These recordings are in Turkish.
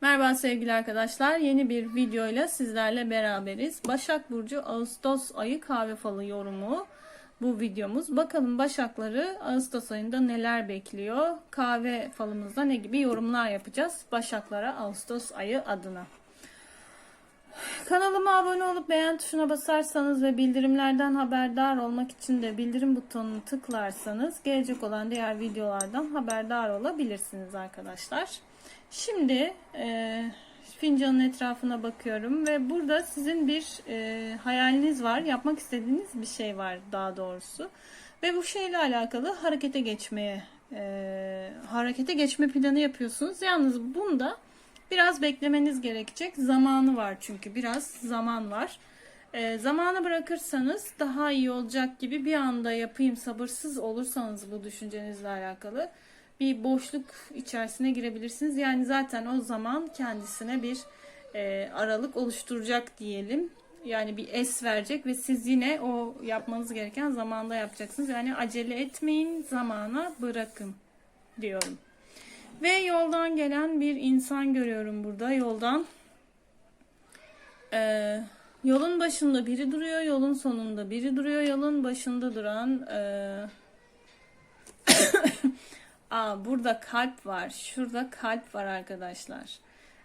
Merhaba sevgili arkadaşlar. Yeni bir videoyla sizlerle beraberiz. Başak Burcu Ağustos ayı kahve falı yorumu bu videomuz. Bakalım Başakları Ağustos ayında neler bekliyor? Kahve falımızda ne gibi yorumlar yapacağız? Başaklara Ağustos ayı adına. Kanalıma abone olup beğen tuşuna basarsanız ve bildirimlerden haberdar olmak için de bildirim butonunu tıklarsanız gelecek olan diğer videolardan haberdar olabilirsiniz arkadaşlar. Şimdi e, fincanın etrafına bakıyorum ve burada sizin bir e, hayaliniz var, yapmak istediğiniz bir şey var daha doğrusu. Ve bu şeyle alakalı harekete geçmeye, e, harekete geçme planı yapıyorsunuz. Yalnız bunda biraz beklemeniz gerekecek. Zamanı var çünkü biraz zaman var. E, zamanı bırakırsanız daha iyi olacak gibi bir anda yapayım sabırsız olursanız bu düşüncenizle alakalı bir boşluk içerisine girebilirsiniz. Yani zaten o zaman kendisine bir e, aralık oluşturacak diyelim. Yani bir es verecek ve siz yine o yapmanız gereken zamanda yapacaksınız. Yani acele etmeyin, zamana bırakın diyorum. Ve yoldan gelen bir insan görüyorum burada. Yoldan e, yolun başında biri duruyor, yolun sonunda biri duruyor. Yolun başında duran e, Aa, burada kalp var. Şurada kalp var arkadaşlar.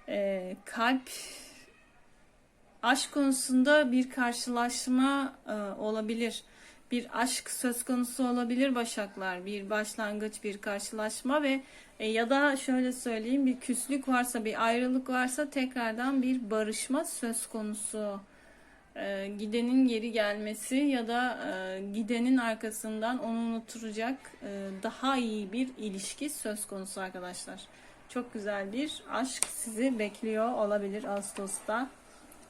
Ee, kalp aşk konusunda bir karşılaşma e, olabilir. Bir aşk söz konusu olabilir Başaklar. Bir başlangıç, bir karşılaşma ve e, ya da şöyle söyleyeyim bir küslük varsa, bir ayrılık varsa tekrardan bir barışma söz konusu e, gidenin geri gelmesi ya da e, gidenin arkasından onu unutturacak e, daha iyi bir ilişki söz konusu arkadaşlar. Çok güzel bir aşk sizi bekliyor olabilir Ağustos'ta.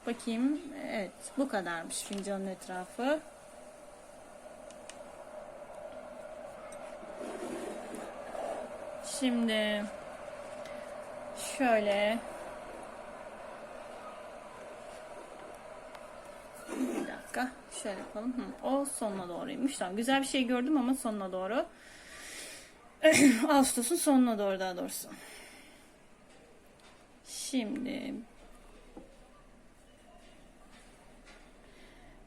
Bakayım. Evet bu kadarmış fincanın etrafı. Şimdi şöyle Bir dakika. Şöyle yapalım. Hı, o sonuna doğruymuş. Tamam. Güzel bir şey gördüm ama sonuna doğru. Ağustos'un sonuna doğru daha doğrusu. Şimdi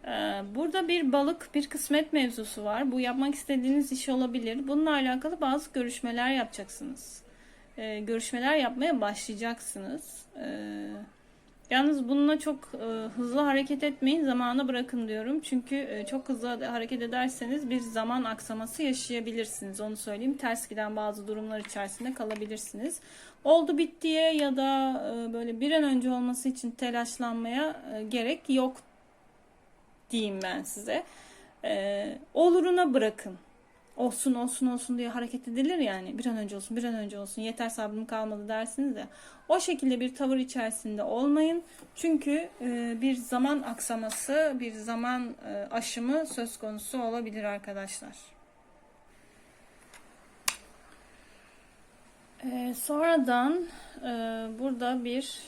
Ee, Burada bir balık, bir kısmet mevzusu var. Bu yapmak istediğiniz iş olabilir. Bununla alakalı bazı görüşmeler yapacaksınız. Ee, Görüşmeler yapmaya başlayacaksınız. Ee, Yalnız bununla çok e, hızlı hareket etmeyin, zamana bırakın diyorum. Çünkü e, çok hızlı hareket ederseniz bir zaman aksaması yaşayabilirsiniz. Onu söyleyeyim. Ters giden bazı durumlar içerisinde kalabilirsiniz. Oldu bittiye ya da e, böyle bir an önce olması için telaşlanmaya e, gerek yok diyeyim ben size. E, oluruna bırakın olsun olsun olsun diye hareket edilir yani bir an önce olsun bir an önce olsun yeter sabrım kalmadı dersiniz de o şekilde bir tavır içerisinde olmayın çünkü e, bir zaman aksaması bir zaman e, aşımı söz konusu olabilir arkadaşlar. E, sonradan burada bir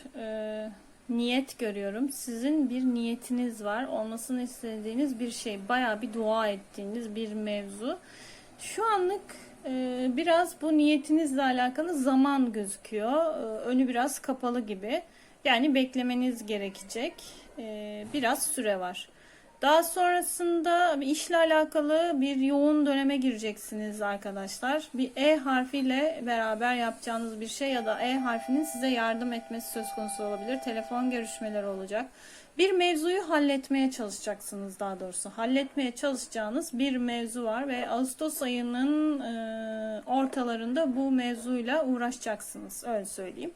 niyet görüyorum. Sizin bir niyetiniz var. Olmasını istediğiniz bir şey. Baya bir dua ettiğiniz bir mevzu. Şu anlık e, biraz bu niyetinizle alakalı zaman gözüküyor. E, önü biraz kapalı gibi. Yani beklemeniz gerekecek. E, biraz süre var. Daha sonrasında işle alakalı bir yoğun döneme gireceksiniz arkadaşlar. Bir E harfiyle beraber yapacağınız bir şey ya da E harfinin size yardım etmesi söz konusu olabilir. Telefon görüşmeleri olacak. Bir mevzuyu halletmeye çalışacaksınız daha doğrusu. Halletmeye çalışacağınız bir mevzu var ve Ağustos ayının e, ortalarında bu mevzuyla uğraşacaksınız. Öyle söyleyeyim.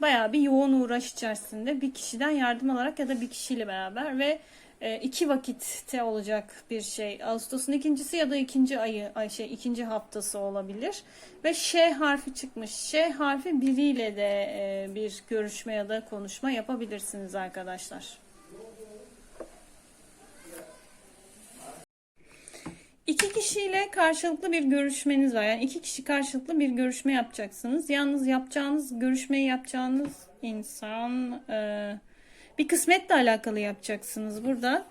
Bayağı bir yoğun uğraş içerisinde bir kişiden yardım alarak ya da bir kişiyle beraber ve e, iki vakitte olacak bir şey. Ağustos'un ikincisi ya da ikinci ayı, ay şey ikinci haftası olabilir. Ve Ş harfi çıkmış. Ş harfi biriyle de e, bir görüşme ya da konuşma yapabilirsiniz arkadaşlar. İki kişiyle karşılıklı bir görüşmeniz var. Yani iki kişi karşılıklı bir görüşme yapacaksınız. Yalnız yapacağınız, görüşmeyi yapacağınız insan e, bir kısmetle alakalı yapacaksınız burada.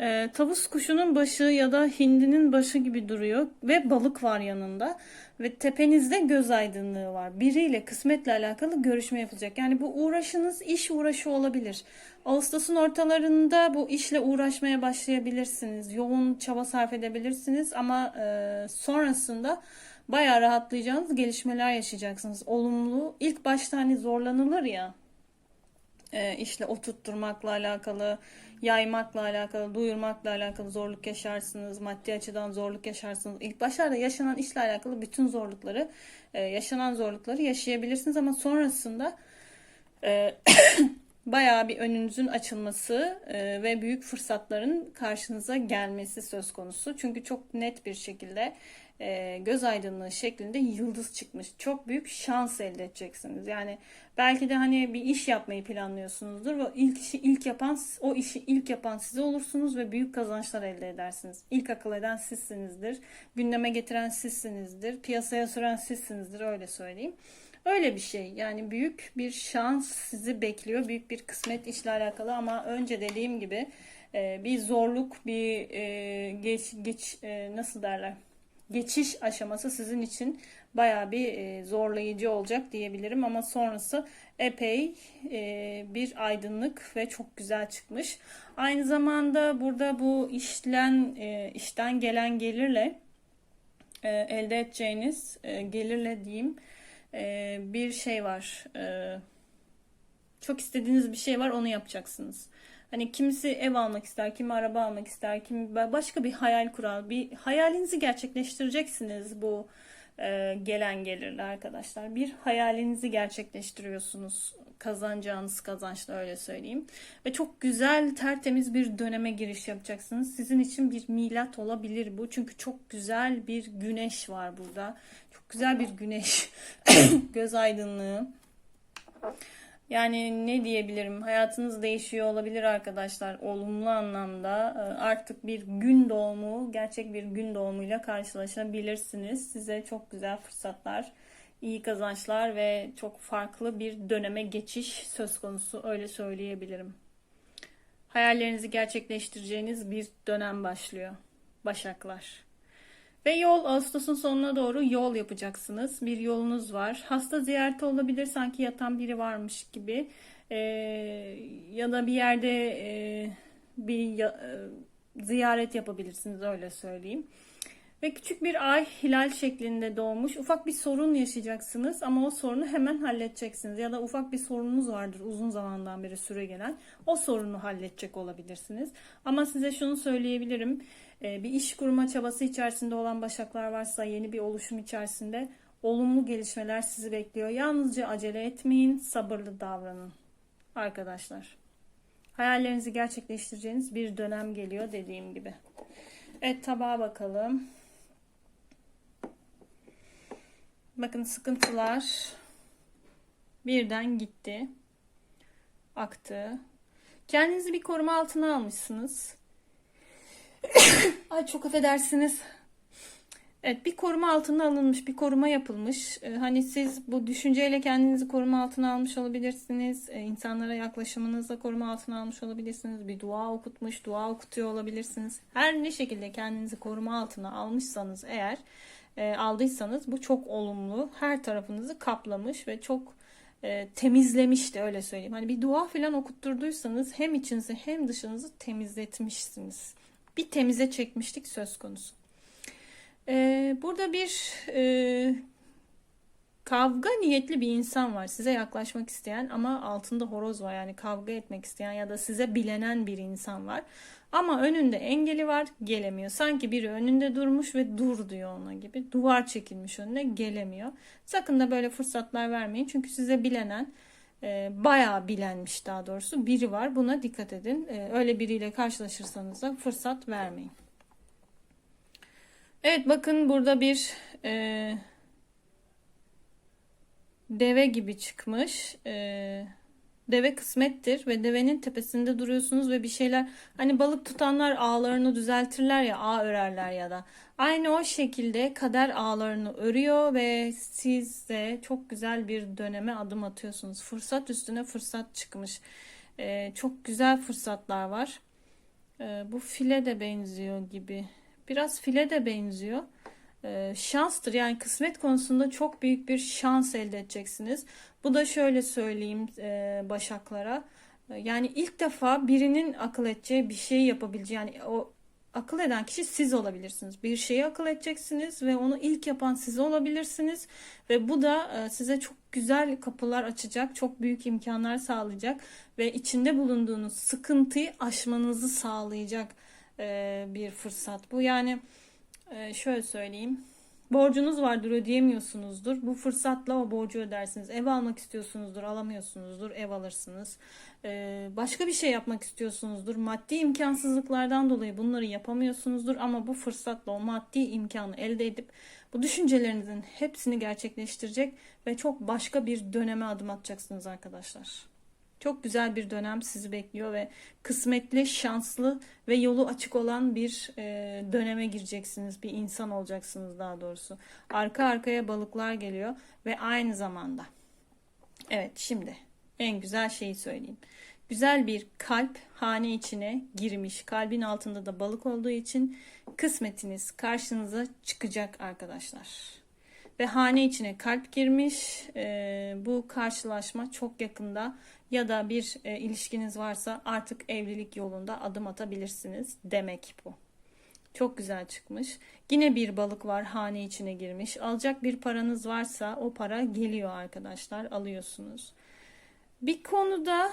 Ee, tavus kuşunun başı ya da hindinin başı gibi duruyor ve balık var yanında ve tepenizde göz aydınlığı var. Biriyle kısmetle alakalı görüşme yapılacak. Yani bu uğraşınız iş uğraşı olabilir. Ağustos'un ortalarında bu işle uğraşmaya başlayabilirsiniz. Yoğun çaba sarf edebilirsiniz ama e, sonrasında bayağı rahatlayacağınız gelişmeler yaşayacaksınız. Olumlu. İlk başta hani zorlanılır ya e, işle oturtturmakla alakalı, yaymakla alakalı, duyurmakla alakalı zorluk yaşarsınız. Maddi açıdan zorluk yaşarsınız. İlk başlarda yaşanan işle alakalı bütün zorlukları, e, yaşanan zorlukları yaşayabilirsiniz ama sonrasında e, bayağı bir önünüzün açılması e, ve büyük fırsatların karşınıza gelmesi söz konusu. Çünkü çok net bir şekilde e, göz aydınlığı şeklinde yıldız çıkmış. Çok büyük şans elde edeceksiniz. Yani belki de hani bir iş yapmayı planlıyorsunuzdur ve ilk işi ilk yapan o işi ilk yapan siz olursunuz ve büyük kazançlar elde edersiniz. İlk akıl eden sizsinizdir. Gündeme getiren sizsinizdir. Piyasaya süren sizsinizdir öyle söyleyeyim. Öyle bir şey. Yani büyük bir şans sizi bekliyor. Büyük bir kısmet işle alakalı ama önce dediğim gibi e, bir zorluk, bir e, geç geç e, nasıl derler? Geçiş aşaması sizin için bayağı bir e, zorlayıcı olacak diyebilirim ama sonrası epey e, bir aydınlık ve çok güzel çıkmış. Aynı zamanda burada bu işlen e, işten gelen gelirle elde edeceğiniz gelirle diyeyim bir şey var. Çok istediğiniz bir şey var onu yapacaksınız. Hani kimisi ev almak ister, kimi araba almak ister, kimi başka bir hayal kurar. Bir hayalinizi gerçekleştireceksiniz bu e, gelen gelirle arkadaşlar. Bir hayalinizi gerçekleştiriyorsunuz kazanacağınız kazançla öyle söyleyeyim. Ve çok güzel tertemiz bir döneme giriş yapacaksınız. Sizin için bir milat olabilir bu. Çünkü çok güzel bir güneş var burada. Çok güzel bir güneş. Göz aydınlığı. Yani ne diyebilirim? Hayatınız değişiyor olabilir arkadaşlar. Olumlu anlamda e, artık bir gün doğumu, gerçek bir gün doğumuyla karşılaşabilirsiniz. Size çok güzel fırsatlar, iyi kazançlar ve çok farklı bir döneme geçiş söz konusu öyle söyleyebilirim. Hayallerinizi gerçekleştireceğiniz bir dönem başlıyor. Başaklar. Ve yol Ağustos'un sonuna doğru yol yapacaksınız. Bir yolunuz var. Hasta ziyareti olabilir sanki yatan biri varmış gibi. Ee, ya da bir yerde e, bir ya, e, ziyaret yapabilirsiniz öyle söyleyeyim. Ve küçük bir ay hilal şeklinde doğmuş. Ufak bir sorun yaşayacaksınız ama o sorunu hemen halledeceksiniz. Ya da ufak bir sorununuz vardır uzun zamandan beri süre gelen. O sorunu halledecek olabilirsiniz. Ama size şunu söyleyebilirim. Ee, bir iş kurma çabası içerisinde olan başaklar varsa yeni bir oluşum içerisinde olumlu gelişmeler sizi bekliyor. Yalnızca acele etmeyin, sabırlı davranın. Arkadaşlar. Hayallerinizi gerçekleştireceğiniz bir dönem geliyor dediğim gibi. Evet tabağa bakalım. Bakın sıkıntılar birden gitti. Aktı. Kendinizi bir koruma altına almışsınız. Ay çok affedersiniz. Evet bir koruma altına alınmış, bir koruma yapılmış. Ee, hani siz bu düşünceyle kendinizi koruma altına almış olabilirsiniz. Ee, insanlara yaklaşımınızla koruma altına almış olabilirsiniz. Bir dua okutmuş, dua okutuyor olabilirsiniz. Her ne şekilde kendinizi koruma altına almışsanız eğer e, aldıysanız bu çok olumlu. Her tarafınızı kaplamış ve çok e, temizlemiş de öyle söyleyeyim. Hani bir dua falan okutturduysanız hem içinizi hem dışınızı temizletmişsiniz. Bir temize çekmiştik söz konusu. E, burada bir e, kavga niyetli bir insan var. Size yaklaşmak isteyen ama altında horoz var. Yani kavga etmek isteyen ya da size bilenen bir insan var. Ama önünde engeli var gelemiyor. Sanki biri önünde durmuş ve dur diyor ona gibi. Duvar çekilmiş önüne gelemiyor. Sakın da böyle fırsatlar vermeyin. Çünkü size bilenen e, bayağı bilenmiş daha doğrusu biri var. Buna dikkat edin. E, öyle biriyle karşılaşırsanız da fırsat vermeyin. Evet bakın burada bir e, deve gibi çıkmış. E, deve kısmettir ve devenin tepesinde duruyorsunuz ve bir şeyler hani balık tutanlar ağlarını düzeltirler ya ağ örerler ya da aynı o şekilde kader ağlarını örüyor ve siz de çok güzel bir döneme adım atıyorsunuz. Fırsat üstüne fırsat çıkmış. Ee, çok güzel fırsatlar var. Ee, bu file de benziyor gibi. Biraz file de benziyor. Ee, şanstır yani kısmet konusunda çok büyük bir şans elde edeceksiniz. Bu da şöyle söyleyeyim e, Başaklara. Ee, Yani ilk defa birinin akıl edeceği bir şeyi yapabileceği yani o akıl eden kişi siz olabilirsiniz. Bir şeyi akıl edeceksiniz ve onu ilk yapan siz olabilirsiniz ve bu da e, size çok güzel kapılar açacak, çok büyük imkanlar sağlayacak ve içinde bulunduğunuz sıkıntıyı aşmanızı sağlayacak e, bir fırsat. Bu yani e, şöyle söyleyeyim. Borcunuz vardır ödeyemiyorsunuzdur. Bu fırsatla o borcu ödersiniz. Ev almak istiyorsunuzdur alamıyorsunuzdur. Ev alırsınız. Ee, başka bir şey yapmak istiyorsunuzdur. Maddi imkansızlıklardan dolayı bunları yapamıyorsunuzdur. Ama bu fırsatla o maddi imkanı elde edip bu düşüncelerinizin hepsini gerçekleştirecek ve çok başka bir döneme adım atacaksınız arkadaşlar. Çok güzel bir dönem sizi bekliyor ve kısmetli, şanslı ve yolu açık olan bir e, döneme gireceksiniz. Bir insan olacaksınız daha doğrusu. Arka arkaya balıklar geliyor ve aynı zamanda. Evet şimdi en güzel şeyi söyleyeyim. Güzel bir kalp hane içine girmiş. Kalbin altında da balık olduğu için kısmetiniz karşınıza çıkacak arkadaşlar ve hane içine kalp girmiş. Ee, bu karşılaşma çok yakında ya da bir e, ilişkiniz varsa artık evlilik yolunda adım atabilirsiniz demek bu. Çok güzel çıkmış. Yine bir balık var hane içine girmiş. Alacak bir paranız varsa o para geliyor arkadaşlar alıyorsunuz. Bir konuda e,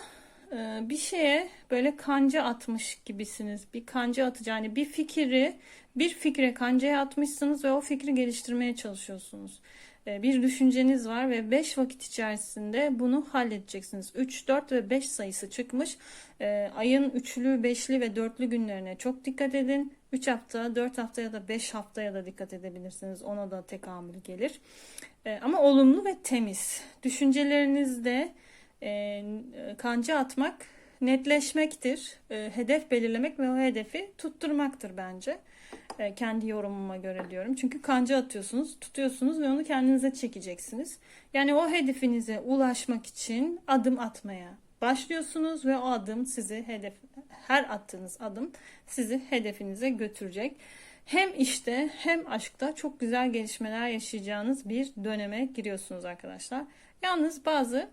bir şeye böyle kanca atmış gibisiniz. Bir kanca atacağını yani bir fikri bir fikre kancaya atmışsınız ve o fikri geliştirmeye çalışıyorsunuz. E, Bir düşünceniz var ve 5 vakit içerisinde bunu halledeceksiniz. 3, 4 ve 5 sayısı çıkmış. E, Ayın üçlü, beşli ve dörtlü günlerine çok dikkat edin. 3 hafta, 4 hafta ya da 5 haftaya da dikkat edebilirsiniz. Ona da tekamül gelir. Ama olumlu ve temiz. Düşüncelerinizde e, kanca atmak netleşmektir. E, hedef belirlemek ve o hedefi tutturmaktır bence. E, kendi yorumuma göre diyorum. Çünkü kanca atıyorsunuz, tutuyorsunuz ve onu kendinize çekeceksiniz. Yani o hedefinize ulaşmak için adım atmaya başlıyorsunuz ve o adım sizi hedef her attığınız adım sizi hedefinize götürecek. Hem işte hem aşkta çok güzel gelişmeler yaşayacağınız bir döneme giriyorsunuz arkadaşlar. Yalnız bazı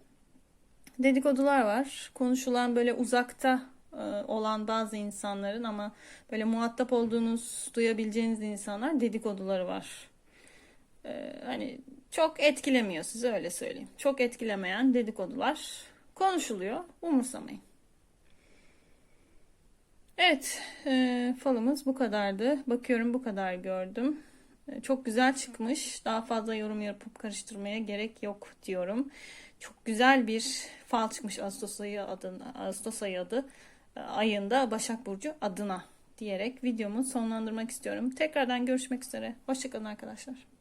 dedikodular var. Konuşulan böyle uzakta e, olan bazı insanların ama böyle muhatap olduğunuz, duyabileceğiniz insanlar dedikoduları var. E, hani çok etkilemiyor size öyle söyleyeyim. Çok etkilemeyen dedikodular konuşuluyor. Umursamayın. Evet, e, falımız bu kadardı. Bakıyorum bu kadar gördüm. E, Çok güzel çıkmış. Daha fazla yorum yapıp karıştırmaya gerek yok diyorum. Çok güzel bir fal çıkmış Ağustos ayı adına, Ağustos ayı adı e, ayında Başak Burcu adına diyerek videomu sonlandırmak istiyorum. Tekrardan görüşmek üzere. Hoşçakalın arkadaşlar.